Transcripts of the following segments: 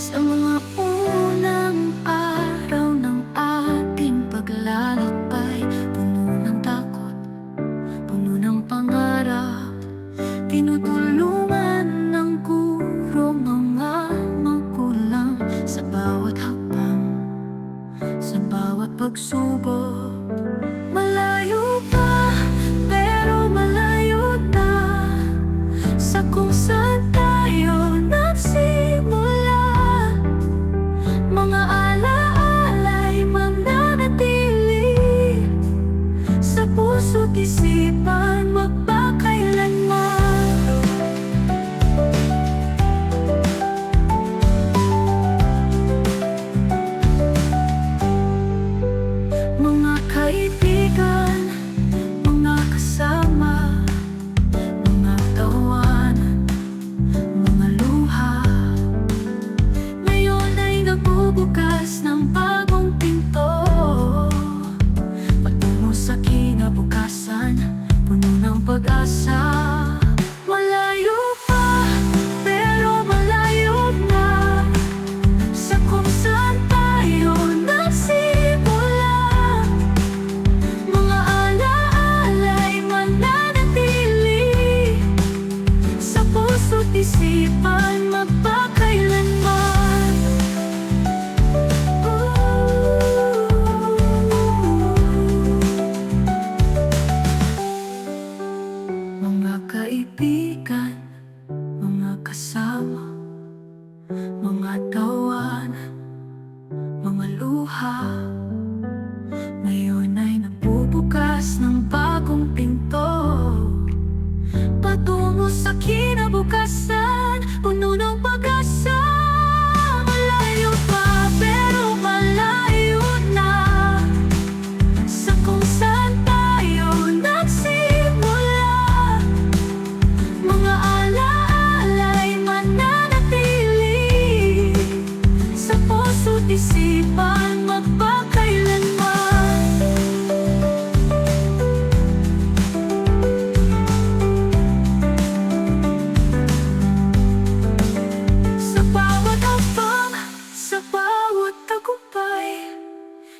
Sa mga unang araw ng ating paglalakbay Puno ng takot, puno ng pangarap. Tinutulungan ng guro mga magulang Sa bawat hakbang, sa bawat pagsubok puso't isipan magbabago pag-asa. Malayo pa, pero malayo na. Sa kung saan tayo nagsimula. Mga alaala'y mananatili. Sa puso't isipan magpaka kaibigan, mga kasama, mga tawanan, mga luha. pagtagumpay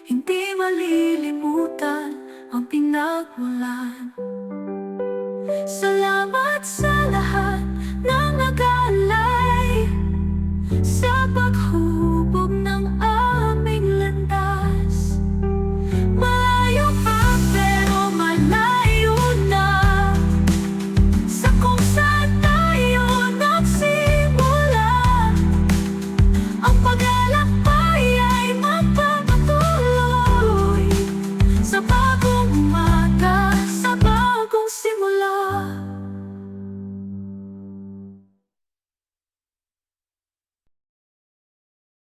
Hindi malilimutan ang pinagmulan.